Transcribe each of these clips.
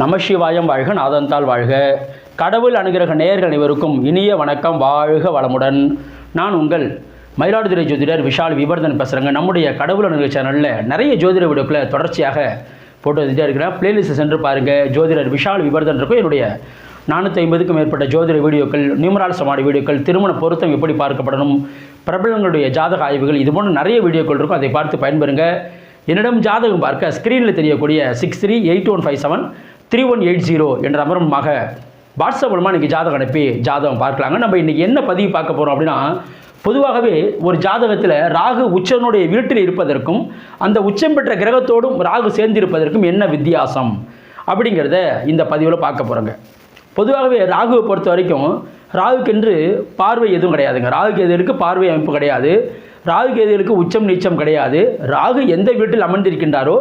நமசிவாயம் வாழ்க நாதந்தால் வாழ்க. கடவுள் அனுகிரக நேயர்கள் அனைவருக்கும் இனிய வணக்கம் வாழ்க வளமுடன். நான் உங்கள் மயிலாடுதுறை ஜோதிடர் விஷால் விவர்தன் பேசுகிறேங்க நம்முடைய கடவுள் அனுகிரக சேனலில் நிறைய ஜோதிட வீடியோக்களை தொடர்ச்சியாக போட்டு வந்துட்டே இருக்கிறேன். பிளேலிஸ்ட் சென்று பாருங்கள் ஜோதிடர் விஷால் விவர்தன் இருக்கும். என்னுடைய நானூற்றி ஐம்பதுக்கும் மேற்பட்ட ஜோதிட வீடியோக்கள் நியூமரால் சமாடி வீடியோக்கள் திருமண பொருத்தம் எப்படி பார்க்கப்படணும் பிரபலங்களுடைய ஜாதக ஆய்வுகள் இது போன்ற நிறைய வீடியோக்கள் இருக்கும். அதை பார்த்து பயன்பெறுங்க. என்னிடம் ஜாதகம் பார்க்க ஸ்க்ரீனில் தெரியக்கூடிய six three eight one five seven three one eight zero என்ற அமரமாக வாட்ஸ்அப் மூலமாக இன்றைக்கி ஜாதகம் அனுப்பி ஜாதகம் பார்க்கலாங்க. நம்ம இன்றைக்கி என்ன பதிவு பார்க்க போகிறோம் அப்படின்னா பொதுவாகவே ஒரு ஜாதகத்தில் ராகு உச்சனுடைய வீட்டில் இருப்பதற்கும் அந்த உச்சம் பெற்ற கிரகத்தோடும் ராகு சேர்ந்திருப்பதற்கும் என்ன வித்தியாசம் அப்படிங்கிறத இந்த பதிவில் பார்க்க போகிறோங்க பொதுவாகவே ராகுவை பொறுத்த வரைக்கும் ராகுக்கென்று பார்வை எதுவும் கிடையாதுங்க. ராகு கேதுகளுக்கு பார்வை அமைப்பு கிடையாது. ராகு கேதுகளுக்கு உச்சம் நீச்சம் கிடையாது. ராகு எந்த வீட்டில் அமர்ந்திருக்கின்றாரோ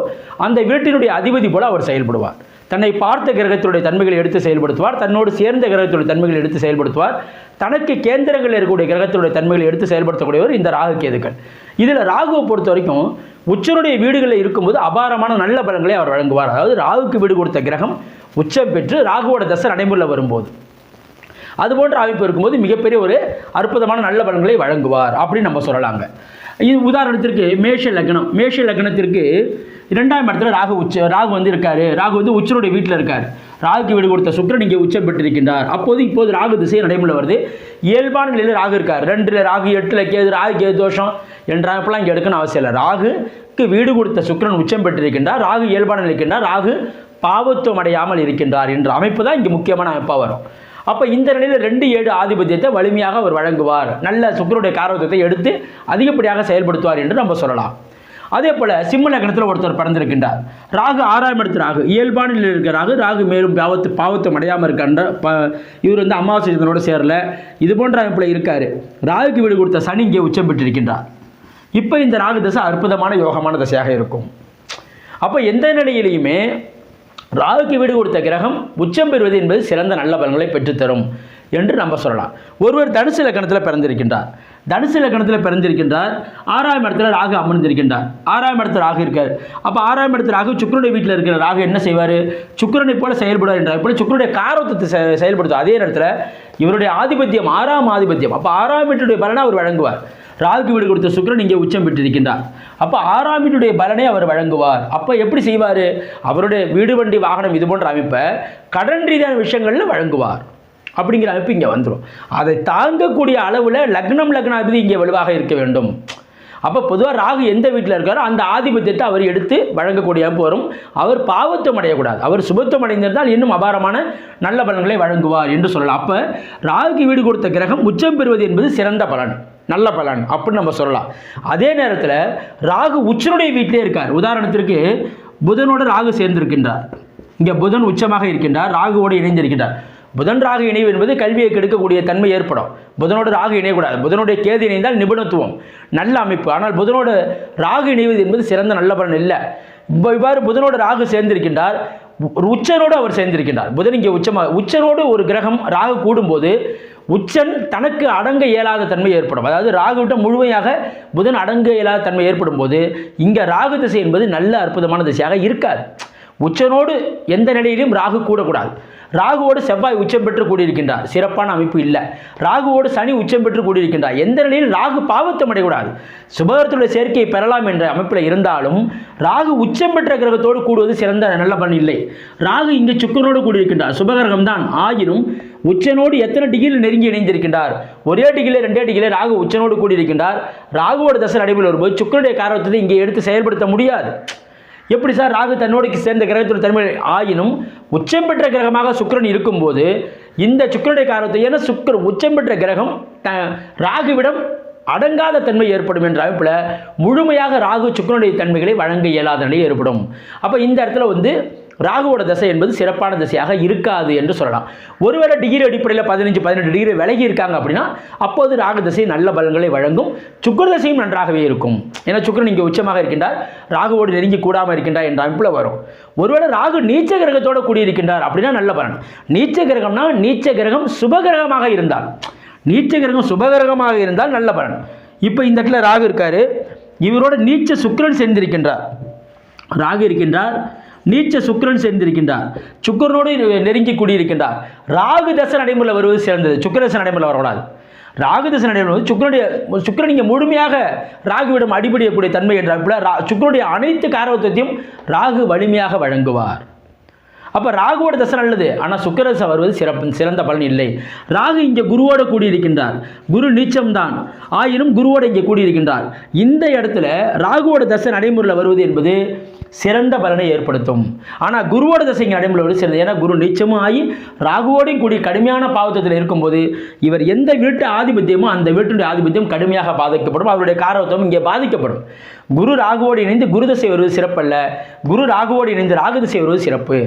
அந்த வீட்டினுடைய அதிபதி போல் அவர் செயல்படுவார். தன்னை பார்த்த கிரகத்தினுடைய தன்மைகளை எடுத்து செயல்படுத்துவார். தன்னோடு சேர்ந்த கிரகத்துடைய தன்மைகளை எடுத்து செயல்படுத்துவார். தனக்கு கேந்திரங்களில் இருக்கக்கூடிய கிரகத்தினுடைய தன்மைகளை எடுத்து செயல்படுத்தக்கூடியவர் இந்த ராகு கேதுக்கள். இதில் ராகுவை பொறுத்த வரைக்கும் உச்சனுடைய வீடுகளில் இருக்கும்போது அபாரமான நல்ல பலன்களை அவர் வழங்குவார். அதாவது ராகுக்கு வீடு கொடுத்த கிரகம் உச்சம் பெற்று ராகுவோட தசை நடைமுறையில் வரும்போது. அதுபோன்ற அமைப்பு இருக்கும்போது மிகப்பெரிய ஒரு அற்புதமான நல்ல பலன்களை வழங்குவார் அப்படின்னு நம்ம சொல்லலாங்க. இது உதாரணத்திற்கு மேஷ லக்னம். மேஷ லக்னத்திற்கு இரண்டாம் இடத்துல ராகு உச்ச ராகு வந்து இருக்காரு. ராகு வந்து உச்சனுடைய வீட்டில் இருக்கார். ராகுக்கு வீடு கொடுத்த சுக்கரன் இங்கே உச்சம் பெற்றிருக்கின்றார். அப்போது இப்போது ராகு திசை நடைமுறை வருது. இயல்பான நிலையில் ராகு இருக்கார். ரெண்டில் ராகு எட்டில் கேது ராகு கேது தோஷம். என்ற அமைப்பெல்லாம் இங்கே எடுக்கணும் அவசியம் இல்லை. ராகுக்கு வீடு கொடுத்த சுக்கரன் உச்சம் பெற்றிருக்கின்றார். ராகு இயல்பான இருக்கின்றார் ராகு பாவத்துவம் அடையாமல் இருக்கின்றார் என்ற அமைப்பு தான் இங்கே முக்கியமான அமைப்பாக வரும். அப்போ இந்த நிலையில் ரெண்டு ஏழு ஆதிபத்தியத்தை வலிமையாக அவர் வழங்குவார். நல்ல சுக்கரனுடைய காரவத்தை எடுத்து அதிகப்படியாக செயல்படுத்துவார் என்று நம்ம சொல்லலாம். அதே போல் சிம்ம லக்னத்தில் ஒருத்தர் பிறந்திருக்கின்றார். ராகு ஆறாம் இடத்து ராகு. இயல்பான நிலையில் இருக்கிற ராகு ராகு மேலும் பாவத்து பாவத்தை அடையாமல் இருக்கின்ற ப இவர் வந்து அமாவாசை இதனோடு சேரல. இது போன்ற அமைப்பில் இருக்கார். ராகுக்கு வீடு கொடுத்த சனி இங்கே உச்சம் பெற்றிருக்கின்றார். இப்போ இந்த ராகு தசை அற்புதமான யோகமான தசையாக இருக்கும். அப்போ எந்த நிலையிலையுமே ராகுக்கு வீடு கொடுத்த கிரகம் உச்சம் பெறுவது என்பது சிறந்த நல்ல பலன்களை பெற்றுத்தரும். என்று நம்ம சொல்லலாம். ஒருவர் தனுசு இலக்கணத்தில் பிறந்திருக்கின்றார். தனுசு இலக்கணத்தில் பிறந்திருக்கின்றார். ஆறாம் இடத்துல ராகு அமர்ந்திருக்கின்றார். ஆறாம் இடத்துல ராகு இருக்கார். அப்போ ஆறாம் இடத்துல ராகு சுக்கரனுடைய வீட்டில் இருக்கிற ராகு என்ன செய்வார்? சுக்கரனை போல செயல்படுவார் என்றார். இப்படி சுக்கரனுடைய காரவத்தை செயல்படுத்தும் அதே நேரத்தில் இவருடைய ஆதிபத்தியம் ஆறாம் ஆதிபத்தியம். அப்போ ஆறாம் வீட்டுடைய பலனை அவர் வழங்குவார். ராகுக்கு வீடு கொடுத்த சுக்கரன் இங்கே உச்சம் பெற்றிருக்கின்றார். அப்போ ஆறாம் வீட்டுடைய பலனை அவர் வழங்குவார். அப்போ எப்படி செய்வார்? அவருடைய வீடு வண்டி வாகனம் இது போன்ற அமைப்பை கடன் ரீதியான விஷயங்களில் வழங்குவார். அப்படிங்கிற அமைப்பு இங்கே வந்துடும் அதை தாங்கக்கூடிய அளவில் லக்னம் லக்னாதிபதி இங்கே வலுவாக இருக்க வேண்டும். அப்போ பொதுவாக ராகு எந்த வீட்டில் இருக்காரோ அந்த ஆதிபத்தியத்தை அவர் எடுத்து வழங்கக்கூடிய அமைப்பு வரும். அவர் பாவத்துவம் அடையக்கூடாது. அவர் சுபத்துவம் அடைந்திருந்தால் இன்னும் அபாரமான நல்ல பலன்களை வழங்குவார் என்று சொல்லலாம். அப்போ ராகுக்கு வீடு கொடுத்த கிரகம் உச்சம் பெறுவது என்பது சிறந்த பலன் நல்ல பலன் அப்படின்னு நம்ம சொல்லலாம். அதே நேரத்தில் ராகு உச்சனுடைய வீட்டிலே இருக்கார். உதாரணத்திற்கு புதனோட ராகு சேர்ந்திருக்கின்றார். இங்கே புதன் உச்சமாக இருக்கின்றார். ராகுவோடு இணைந்திருக்கின்றார். புதன் ராகு இணைவு என்பது கல்வியை கெடுக்கக்கூடிய தன்மை ஏற்படும். புதனோடு ராகு இணையக்கூடாது. புதனுடைய கேது இணைந்தால் நிபுணத்துவம் நல்ல அமைப்பு. ஆனால் புதனோடு ராகு இணைவது என்பது சிறந்த நல்ல பலன் இல்லை. இப்போ இவ்வாறு புதனோடு ராகு சேர்ந்திருக்கின்றார். ஒரு உச்சனோடு அவர் சேர்ந்திருக்கின்றார். புதன் இங்கே உச்சமாக உச்சனோடு ஒரு கிரகம் ராகு கூடும்போது உச்சன் தனக்கு அடங்க இயலாத தன்மை ஏற்படும். அதாவது ராகுவிட்ட முழுமையாக புதன் அடங்க இயலாத தன்மை ஏற்படும் போது இங்கே ராகு திசை என்பது நல்ல அற்புதமான திசையாக இருக்காது. உச்சனோடு எந்த நிலையிலும் ராகு கூடக்கூடாது. ராகுவோடு செவ்வாய் உச்சம் பெற்று கூடியிருக்கின்றார். சிறப்பான அமைப்பு இல்லை. ராகுவோடு சனி உச்சம் பெற்று கூடியிருக்கின்றார். எந்த நிலையில் ராகு பாவத்தம் அடையக்கூடாது. சுபகரத்துடைய சேர்க்கையை பெறலாம் என்ற அமைப்பில் இருந்தாலும் ராகு உச்சம் பெற்ற கிரகத்தோடு கூடுவது சிறந்த நல்ல பலன் இல்லை. ராகு இங்கே சுக்கரனோடு கூடியிருக்கின்றார். சுபகிரகம் தான் ஆயினும் உச்சனோடு எத்தனை டிகிரியில் நெருங்கி இணைந்திருக்கின்றார்? ஒரே டிகிரியில் ரெண்டே டிகிரியில் ராகு உச்சனோடு கூடியிருக்கின்றார். ராகுவோட தசை நடைபெறும் வரும்போது சுக்கரனுடைய காரணத்தை இங்கே எடுத்து செயல்படுத்த முடியாது. எப்படி சார் ராகு தன்னோடு சேர்ந்த கிரகத்தோட தன்மை ஆயினும் உச்சம் பெற்ற கிரகமாக சுக்கரன் இருக்கும்போது இந்த சுக்கிரனுடைய காரணத்தை ஏன்னா சுக்கிர உச்சம் பெற்ற கிரகம் த ராகுவிடம் அடங்காத தன்மை ஏற்படும் என்ற அமைப்பில் முழுமையாக ராகு சுக்கிரனுடைய தன்மைகளை வழங்க இயலாத நிலை ஏற்படும். அப்போ இந்த இடத்துல வந்து ராகுவோட தசை என்பது சிறப்பான திசையாக இருக்காது என்று சொல்லலாம். ஒருவேளை டிகிரி அடிப்படையில் பதினஞ்சு பதினெட்டு டிகிரி விலகி இருக்காங்க அப்படின்னா அப்போது ராகு திசை நல்ல பலன்களை வழங்கும். சுக்கிர தசையும் நன்றாகவே இருக்கும். ஏன்னா சுக்கரன் இங்கே உச்சமாக இருக்கின்றார். ராகுவோடு நெருங்கி கூடாமல் இருக்கின்றார் என்ற அமைப்பில் வரும். ஒருவேளை ராகு நீச்ச கிரகத்தோடு கூடியிருக்கின்றார் அப்படின்னா நல்ல பலன். நீச்ச கிரகம்னா நீச்ச கிரகம் சுபகிரகமாக இருந்தால். நீச்ச கிரகம் சுபகிரகமாக இருந்தால் நல்ல பலன். இப்போ இந்த இடத்துல ராகு இருக்காரு. இவரோட நீச்ச சுக்கரன் சேர்ந்திருக்கின்றார். ராகு இருக்கின்றார். நீச்ச சுக்கரன் சேர்ந்திருக்கின்றார். சுக்கரனோடு நெருங்கி கூடியிருக்கின்றார். ராகு தசை நடைமுறையில் வருவது சேர்ந்தது சுக்கிர நடைமுறையில் வரக்கூடாது. ராகு தசை நடைமுறை சுக்கரனுடைய சுக்கிரன் இங்கே முழுமையாக ராகுவிடம் அடிபடியக்கூடிய தன்மை என்ற ரா அனைத்து காரகத்துவத்தையும் ராகு வலிமையாக வழங்குவார். அப்போ ராகுவோட தசை நல்லது. ஆனால் சுக்கரசை வருவது சிறப்பு சிறந்த பலன் இல்லை. ராகு இங்கே குருவோட கூடியிருக்கின்றார். குரு நீச்சம்தான். ஆயினும் குருவோட இங்கே கூடியிருக்கின்றார். இந்த இடத்துல ராகுவோட தசை நடைமுறையில் வருவது என்பது சிறந்த பலனை ஏற்படுத்தும். ஆனால் குருவோட தசைங்க நடைமுறையோடு சிறந்த ஏன்னா குரு நிச்சயமாகி ஆகி ராகுவோடையும் கூடிய கடுமையான பாவத்தத்தில் இருக்கும்போது இவர் எந்த வீட்டு ஆதிபத்தியமோ அந்த வீட்டுடைய ஆதிபத்தியம் கடுமையாக பாதிக்கப்படும். அவருடைய காரகத்துவம் இங்கே பாதிக்கப்படும். குரு ராகுவோடு இணைந்து குரு தசை வருவது சிறப்பல்ல. குரு ராகுவோடு இணைந்து ராகு தசை வருவது சிறப்பு.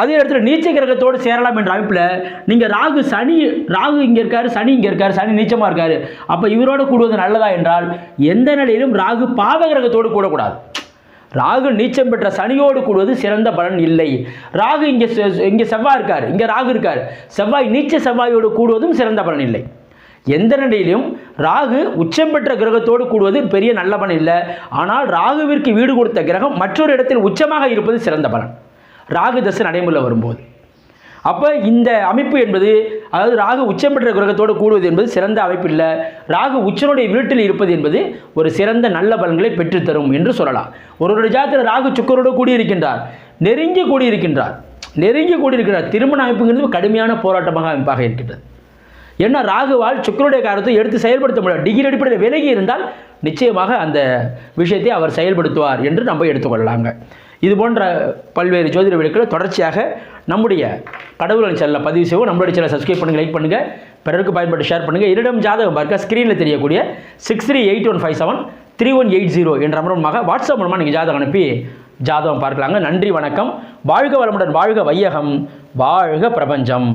அதே இடத்துல நீச்ச கிரகத்தோடு சேரலாம் என்ற அமைப்பில் நீங்கள் ராகு சனி ராகு இங்கே இருக்காரு சனி இங்கே இருக்காரு சனி நீச்சமாக இருக்காரு. அப்போ இவரோடு கூடுவது நல்லதா என்றால் எந்த நிலையிலும் ராகு பாவ கிரகத்தோடு கூடக்கூடாது. ராகு நீச்சம் பெற்ற சனியோடு கூடுவது சிறந்த பலன் இல்லை. ராகு இங்கே இங்கே செவ்வாய் இருக்கார். இங்கே ராகு இருக்கார். செவ்வாய் நீச்ச செவ்வாயோடு கூடுவதும் சிறந்த பலன் இல்லை. எந்த நிலையிலும் ராகு உச்சம் பெற்ற கிரகத்தோடு கூடுவது பெரிய நல்ல பலன் இல்லை. ஆனால் ராகுவிற்கு வீடு கொடுத்த கிரகம் மற்றொரு இடத்தில் உச்சமாக இருப்பது சிறந்த பலன். ராகு தசை நடைமுறையில் வரும்போது. அப்போ இந்த அமைப்பு என்பது அதாவது ராகு உச்சம் பெற்ற கிரகத்தோடு கூடுவது என்பது சிறந்த அமைப்பு இல்லை ராகு உச்சனுடைய வீட்டில் இருப்பது என்பது ஒரு சிறந்த நல்ல பலன்களை பெற்றுத்தரும் என்று சொல்லலாம். ஒருவருடைய ஜாதகத்தில் ராகு சுக்கரோடு கூடியிருக்கின்றார் நெருங்கி கூடியிருக்கின்றார். நெருங்கி கூடியிருக்கிறார். திருமண அமைப்புங்கிறது கடுமையான போராட்டமாக அமைப்பாக இருக்கின்றது. ஏன்னா ராகுவால் சுக்கருடைய காரத்தை எடுத்து செயல்படுத்த முடியாது. டிகிரி அடிப்படையில் விலகி இருந்தால் நிச்சயமாக அந்த விஷயத்தை அவர் செயல்படுத்துவார் என்று நம்ம எடுத்துக்கொள்ளலாங்க. இது போன்ற பல்வேறு ஜோதிட விழுக்களை தொடர்ச்சியாக நம்முடைய கடவுள் சேனலில் பதிவு செய்வோம். நம்மளுடைய சேனலை சப்ஸ்கிரைப் பண்ணுங்கள் லைக் பண்ணுங்கள் பிறருக்கு பயன்பட்டு ஷேர் பண்ணுங்கள் இரண்டும் ஜாதகம் பார்க்க ஸ்க்ரீனில் தெரியக்கூடிய six three eight one five seven three one eight zero என்ற மூலமாக வாட்ஸ்அப் மூலமாக நீங்கள் ஜாதகம் அனுப்பி ஜாதகம் பார்க்கலாங்க. நன்றி வணக்கம். வாழ்க வளமுடன் வாழ்க வையகம். வாழ்க பிரபஞ்சம்.